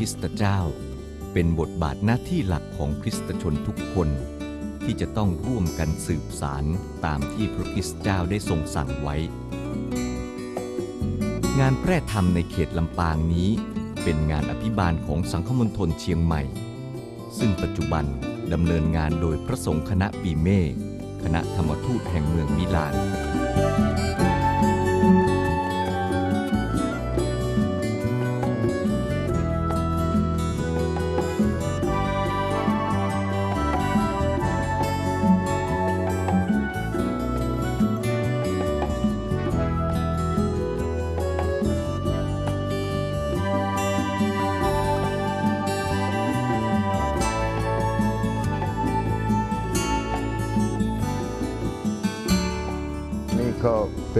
ระคริสตเจ้า เป็นบทบาทหน้าที่หลักของคริสตชนทุกคน ที่จะต้องร่วมกันสืบสารตามที่พระคริสตเจ้าได้ทรงสั่งไว้ งานแพร่ธรรมในเขตลำปางนี้ เป็นงานอภิบาลของสังฆมณฑลเชียงใหม่ ซึ่งปัจจุบันดำเนินงานโดยพระสงฆ์คณะปีเมฆคณะธรรมทูตแห่งเมืองมิลาน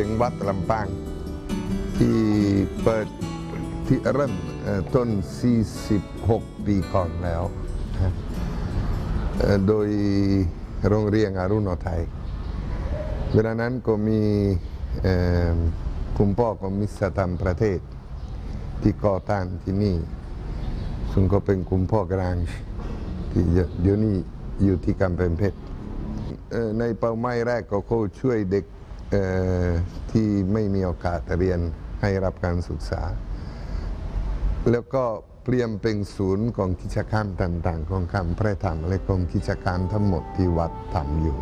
ก็เป็นวัดลำปาง ที่เปิดที่เริ่มต้น 46 ปีก่อนแล้ว โดยโรงเรียนอรุณไทย เวลานั้นก็มีคุณพ่อของมิสธรรมประเทศ ที่ก่อตั้งที่นี่ ซึ่งก็เป็นคุณพ่อกลางที่เดี๋ยวนี้อยู่ที่กำแพงเพชรในเป้าหมายแรกก็ช่วยเด็ก ที่ไม่มีโอกาสเรียนให้รับการศึกษา แล้วก็เปลี่ยนเป็นศูนย์ของกิจกรรมต่างๆ ของคำพระธรรมและของกิจการทั้งหมดที่วัดทำอยู่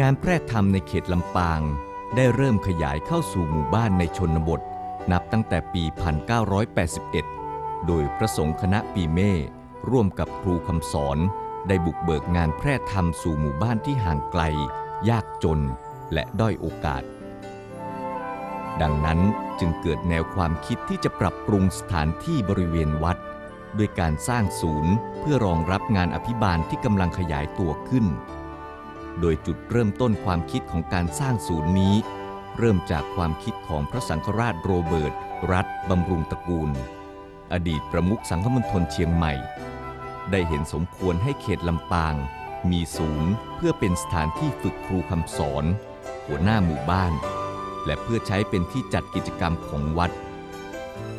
งานแพร่ธรรมในเขตลำปาง ได้เริ่มขยายเข้าสู่หมู่บ้านในชนบท นับตั้งแต่ปี 1981 โดยพระสงฆ์คณะปีเม่ร่วมกับครูคำสอน ได้บุกเบิกงานแพร่ธรรมสู่หมู่บ้านที่ห่างไกล ยากจนและด้อยโอกาส ดังนั้นจึงเกิดแนวความคิดที่จะปรับปรุงสถานที่บริเวณวัด ด้วยการสร้างศูนย์เพื่อรองรับงานอภิบาลที่กำลังขยายตัวขึ้น โดยจุดเริ่มต้นความคิดของการสร้างศูนย์นี้ เริ่มจากความคิดของพระสังฆราชโรเบิร์ต รัฐบำรุงตระกูล อดีตประมุขสังฆมณฑลเชียงใหม่ ได้เห็นสมควรให้เขตลำปาง มีศูนย์เพื่อเป็นสถานที่ฝึกครูคำสอน หัวหน้าหมู่บ้าน และเพื่อใช้เป็นที่จัดกิจกรรมของวัด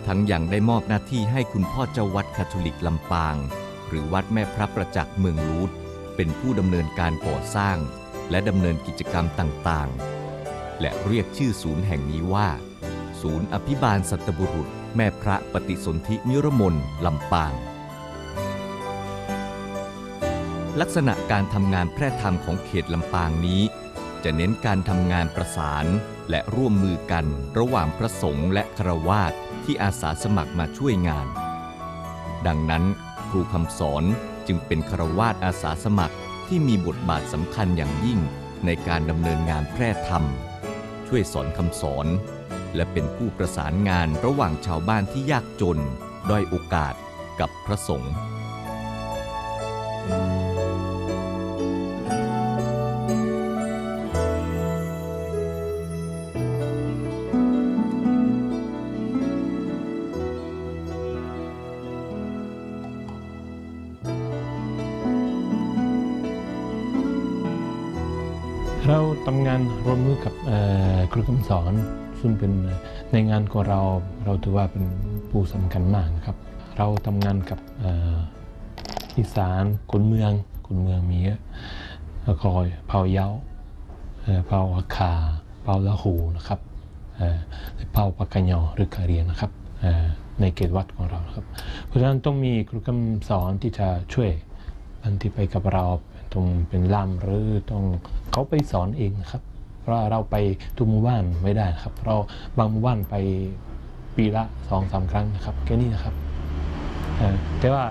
ทั้งยังได้มอบหน้าที่ให้คุณพ่อเจ้าวัดคาทอลิกลำปาง หรือวัดแม่พระประจักษ์เมืองลูดเป็นผู้ดำเนินการก่อสร้าง และดำเนินกิจกรรมต่างๆ และเรียกชื่อศูนย์แห่งนี้ว่า ศูนย์อภิบาลสัตบุรุษ แม่พระปฏิสนธินิรมนลำปาง ลักษณะการทำงานแพร่ธรรมของเขตลำปางนี้ จะเน้นการทำงานประสานและร่วมมือกันระหว่างพระสงฆ์และครวาสที่อาสาสมัครมาช่วยงาน ดังนั้นครูคำสอนจึงเป็นครวาสอาสาสมัครที่มีบทบาทสำคัญอย่างยิ่งในการดำเนินงานแพร่ธรรม ช่วยสอนคำสอน และเป็นผู้ประสานงานระหว่างชาวบ้านที่ยากจน ด้อยโอกาสกับพระสงฆ์ ทำงานร่วมมือกับครูคำสอน ซึ่งเป็นในงานของเราเราถือว่าเป็นผู้สำคัญมากนะครับ เราทำงานกับอีสานคนเมืองคนเมืองมีเยอะแล้วก็เผาเย้าเผาอาคาเผาละหูนะครับเผาปากกะยอหรือกะเรียนนะครับในเขตวัดของเราครับ เพราะฉะนั้นต้องมีครูคำสอนที่จะช่วยอันที่ไปกับเรา ต้องเป็นล่ามหรือต้องเขาไปสอนเองนะครับ เพราะเราไปทุกหมู่บ้านไม่ได้ครับ เราบางหมู่บ้านไปปีละสองสามครั้งนะครับแค่นี้นะครับแต่ว่า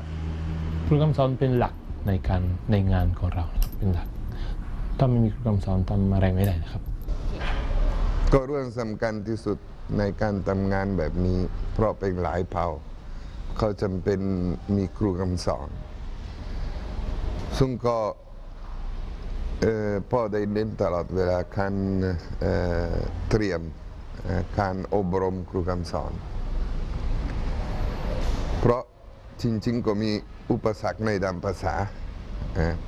ครูคำสอนเป็นหลักในการในงานของเราครับเป็นหลัก ถ้าไม่มีครูคำสอนทำอะไรไม่ได้นะครับ ก็เรื่องสำคัญที่สุดในการทำงานแบบนี้ เพราะเป็นหลายเผ่าเขาจำเป็นมีครูคำสอน ซึ่งก็ พ่อได้เน้นตลอดเวลาการเตรียมเอ่อการอบรมครูคำสอนเพราะจริงๆก็มีอุปสรรคในด้านภาษา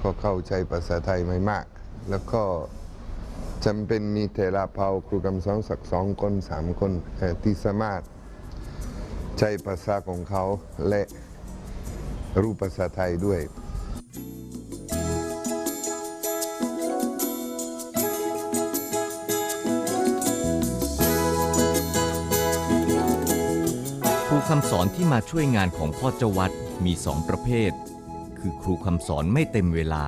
ก็เข้าใจภาษาไทยไม่มาก แล้วก็จำเป็นมีเทราเผาครูกำสอนสักสองคนสามคนที่สามารถใช้ภาษาของเขาและรู้ภาษาไทยด้วย คำสอนที่มาช่วยงานของพ่อเจ้าวัดมีสองประเภท คือครูคำสอนไม่เต็มเวลา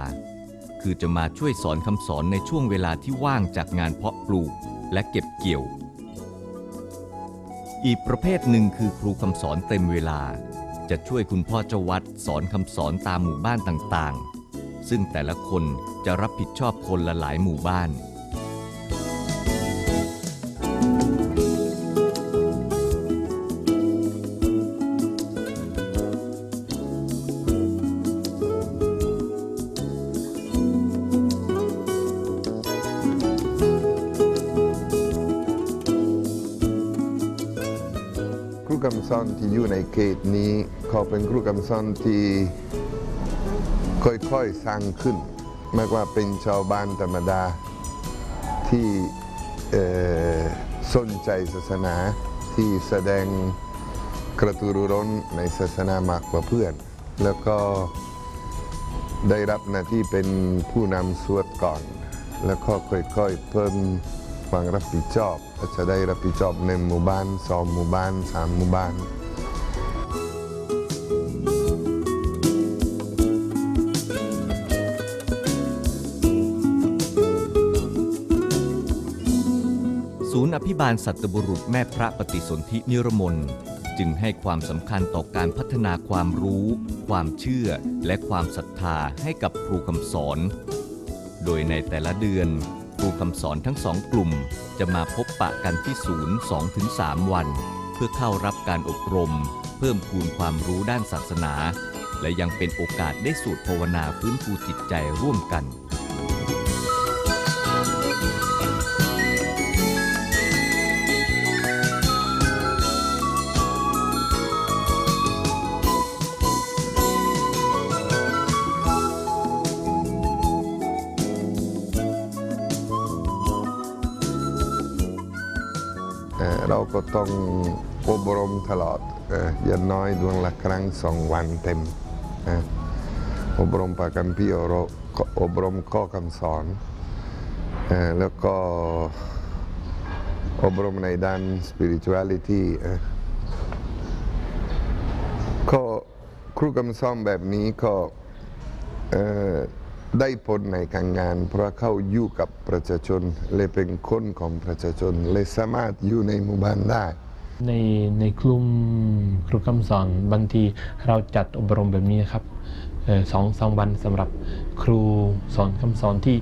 คือจะมาช่วยสอนคำสอนในช่วงเวลาที่ว่างจากงานเพาะปลูกและเก็บเกี่ยว อีกประเภทหนึ่งคือครูคำสอนเต็มเวลา จะช่วยคุณพ่อเจ้าวัดสอนคำสอนตามหมู่บ้านต่างๆ ซึ่งแต่ละคนจะรับผิดชอบคนละหลายหมู่บ้าน ครูกำสอนที่อยู่ในเขตนี้เขาเป็นครูกำสอนที่ค่อยๆสร้างขึ้นไม่ว่าเป็นชาวบ้านธรรมดาที่สนใจศาสนาที่แสดงกระตือรือร้นในศาสนามากกว่าเพื่อน แล้วก็ได้รับหน้าที่เป็นผู้นำสวดก่อน แล้วก็ค่อยๆเพิ่ม ความรับผิดชอบจะได้รับผิดชอบในหมู่บ้านสองหมู่บ้านสามหมู่บ้านศูนย์อภิบาลสัตบุรุษแม่พระปฏิสนธินิรมนจึงให้ความสำคัญต่อการพัฒนาความรู้ ความเชื่อ และความศรัทธาให้กับครูคำสอน โดยในแต่ละเดือน ครูคำสอนทั้งสองกลุ่ม จะมาพบปะกันที่ศูนย์2-3 วัน เพื่อเข้ารับการอบรม เพิ่มพูนความรู้ด้านศาสนา และยังเป็นโอกาสได้สูตรภาวนาฟื้นฟูจิตใจร่วมกัน อบรมตลอดเอ่ออย่างน้อยดวงละครั้งสองวันเต็ม อบรมปากัมพีอบรมข้อคำสอน แล้วก็อบรมในด้าน spirituality ก็ครูคำสอนแบบนี้ก็ได้ผลในการงาน เพราะเขาอยู่กับประชาชน เลยเป็นคนของประชาชน เลยสามารถอยู่ในหมู่บ้านได้ ในในกลุ่มครูคำสอนบางทีเราจัดอบรมแบบนี้ครับสองสองวันสำหรับครูสอนคำสอนที่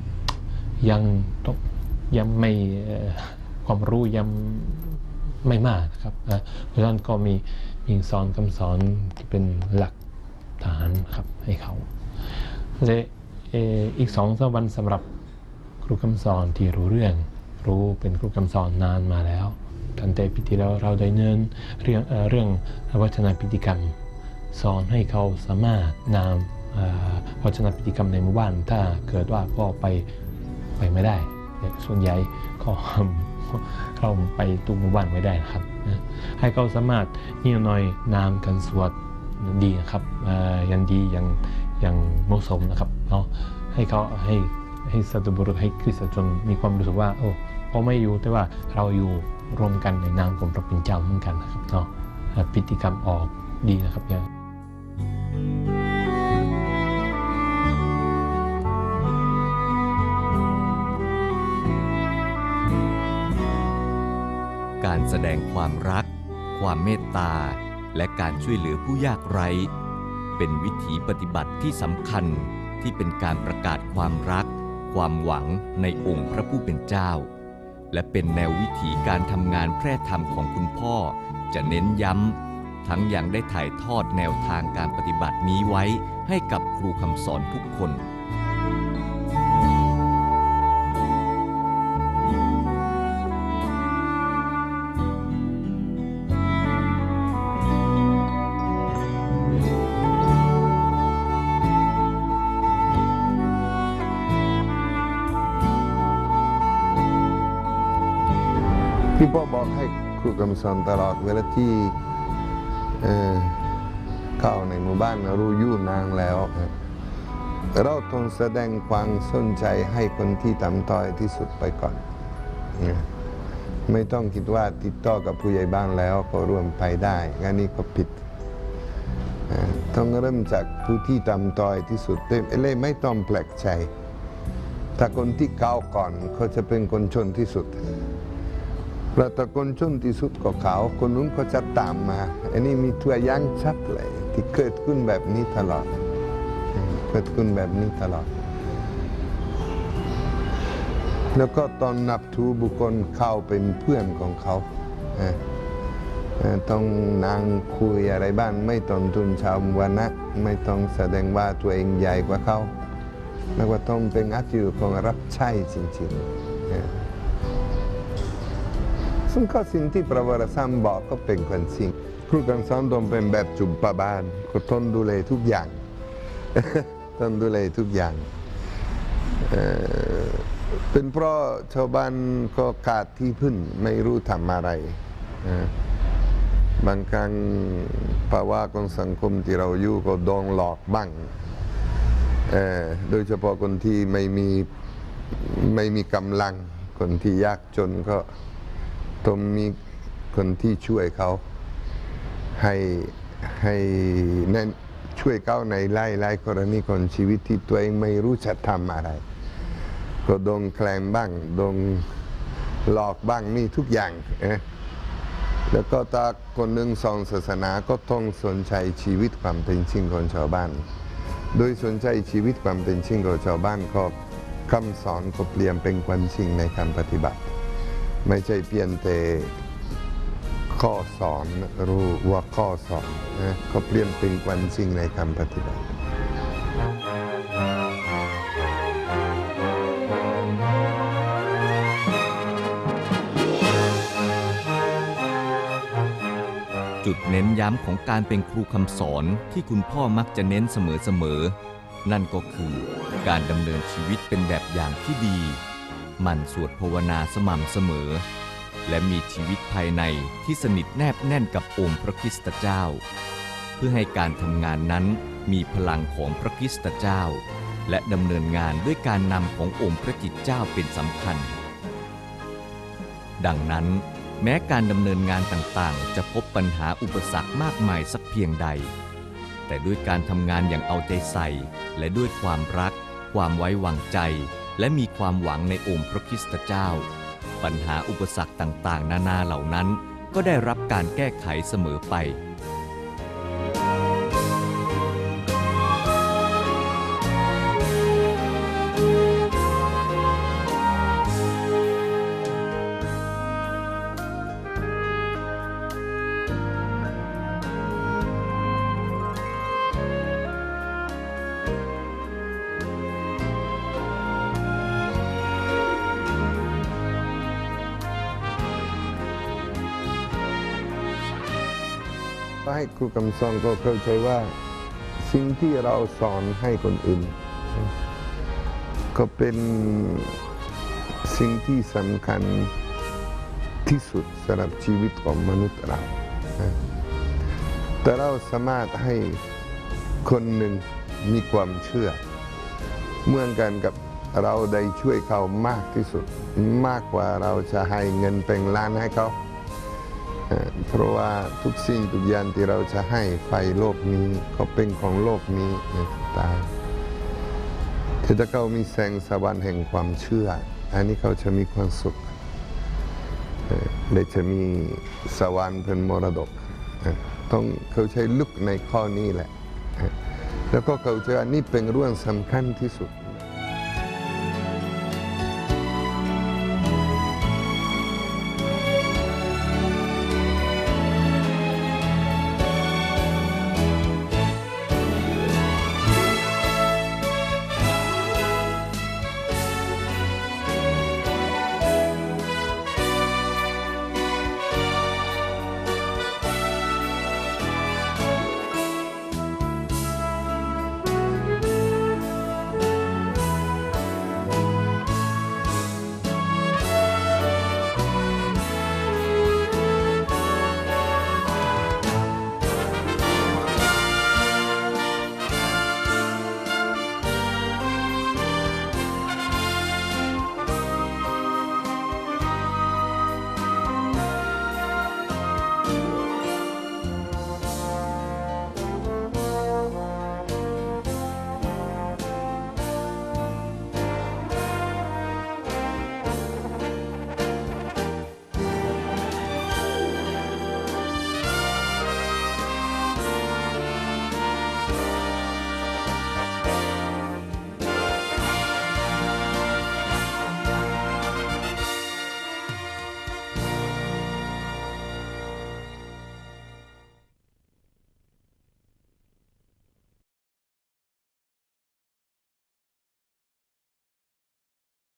ยังต้องยังไม่ความรู้ยังไม่มากนะครับอะเพราะฉะนั้นก็มีมีสอนคำสอนที่เป็นหลักฐานครับให้เขาและเอออีกสองสามวันสำหรับครูคำสอนที่รู้เรื่อง รู้เป็นครูคำสอนนานมาแล้ว ตั้งแต่ปีที่แล้วเราได้เนินเรื่องเรื่องวัฒนพิธีกรรม สอนให้เขาสามารถนำวัฒนพิธีกรรมในหมู่บ้าน ถ้าเกิดว่าก็ไปไปไม่ได้ ส่วนใหญ่ก็เราไปตุกหมู่บ้านไม่ได้นะครับ ให้เขาสามารถนิดหน่อยนามกันสวดดีนะครับยังดีอย่างอย่างเหมาะสมนะครับเนาะให้เขาให้ให้สัตบุรุษให้คริสตชนมีความรู้สึกว่าโอ้ เขาไม่อยู่แต่ว่าเราอยู่รวมกันในนามของพระเป็นเจ้าเหมือนกันนะครับเนาะอ่าพิธีกรรมออกดีนะครับอย่างการแสดงความรัก ความเมตตา และการช่วยเหลือผู้ยากไร้ เป็นวิถีปฏิบัติที่สำคัญที่เป็นการประกาศความรัก ความหวังในองค์พระผู้เป็นเจ้า และเป็นแนววิถีการทำงานแพร่ธรรมของคุณพ่อ จะเน้นย้ำ ทั้งยังได้ถ่ายทอดแนวทางการปฏิบัตินี้ไว้ให้กับครูคำสอนทุกคน ครูกำสอนตลอดเวลาที่เออเข้าในหมู่บ้านรู้ยู่นางแล้วเราต้องแสดงความสนใจให้คนที่ต่ำต้อยที่สุดไปก่อน ไม่ต้องคิดว่าติดต่อกับผู้ใหญ่บ้านแล้วก็รวมไปได้งานนี้ก็ผิด ต้องเริ่มจากผู้ที่ต่ำต้อยที่สุดเล่ไม่ต้องแปลกใจ ถ้าคนที่เก้าก่อนเขาจะเป็นคนชนที่สุด เราตะคนชนที่สุดก็เขาคนนู้นก็จะตามมา อันนี้มีตัวอย่างชัดเลยที่เกิดขึ้นแบบนี้ตลอด เกิดขึ้นแบบนี้ตลอด แล้วก็ตอนนับถือบุคคลเข้าเป็นเพื่อนของเขาต้องนั่งคุยอะไรบ้างไม่ต้องทุนชาววันนะ ไม่ต้องแสดงว่าตัวเองใหญ่กว่าเขาแล้วก็ต้องเป็นอาชีพของรับใช้จริงๆ ซึ่งข้อสิ่งที่พระวรสามบอกก็เป็นความจริงครูกันสอนต้องเป็นแบบจุมปาบาลก็ต้องดูแลทุกอย่างต้องดูแลทุกอย่างเเป็นเพราะชาวบ้านก็ขาดที่พึ่งไม่รู้ทำอะไร บางครั้งภาวะของสังคมที่เราอยู่ก็โดนหลอกบ้างโดยเฉพาะคนที่ไม่มีไม่มีกำลังคนที่ยากจนก็ ต้องมีคนที่ช่วยเขาให้ให้แน่นช่วยเขาในไล่ไล่กรณีของชีวิตที่ตัวเองไม่รู้จะทำอะไร ก็โดนแคลมบ้างโดนหลอกบ้างนี่ทุกอย่างเอ๊ะแล้วก็ตาคนหนึ่งสองศาสนาก็ต้องสนใจชีวิตความเป็นจริงของชาวบ้าน โดยสนใจชีวิตความเป็นจริงของชาวบ้านก็คำสอนก็เปลี่ยนเป็นความจริงในการปฏิบัติ ไม่ใช่เพียงแต่ข้อสอนรู้ว่าข้อสอนนะเขาเปลี่ยนเป็นความจริงในคำปฏิบัติจุดเน้นย้ำของการเป็นครูคำสอนที่คุณพ่อมักจะเน้นเสมอๆ นั่นก็คือการดำเนินชีวิตเป็นแบบอย่างที่ดี หมั่นสวดภาวนาสม่ำเสมอ และมีชีวิตภายในที่สนิทแนบแน่นกับองค์พระคริสตเจ้า เพื่อให้การทำงานนั้นมีพลังของพระคริสตเจ้า และดำเนินงานด้วยการนำขององค์พระกิตเจ้าเป็นสำคัญ ดังนั้น แม้การดำเนินงานต่างๆ จะพบปัญหาอุปสรรคมากมายสักเพียงใด แต่ด้วยการทำงานอย่างเอาใจใส่ และด้วยความรัก ความไว้วางใจ และมีความหวังในองค์พระคริสตเจ้า ปัญหาอุปสรรคต่างๆ นานาเหล่านั้น ก็ได้รับการแก้ไขเสมอไป ก็ให้ครูกำสอนก็เข้าใจว่าสิ่งที่เราสอนให้คนอื่น ก็เป็นสิ่งที่สำคัญที่สุดสำหรับชีวิตของมนุษย์เรา แต่เราสามารถให้คนหนึ่งมีความเชื่อเมือกันกับเราได้ช่วยเขามากที่สุด มากกว่าเราจะให้เงินเป็นล้านให้เขา เพราะว่าทุกสิ่งทุกอย่างที่เราจะให้ไฟโลกนี้ ก็เป็นของโลกนี้นะตายแต่ถ้าเขามีแสงสว่างแห่งความเชื่อ อันนี้เขาจะมีความสุขเอ่อและจะมีสวรรค์เป็นมรดก ต้องเขาใช้ลึกในข้อนี้แหละ แล้วก็เขาจว่านี่เป็นเรื่องสำคัญที่สุด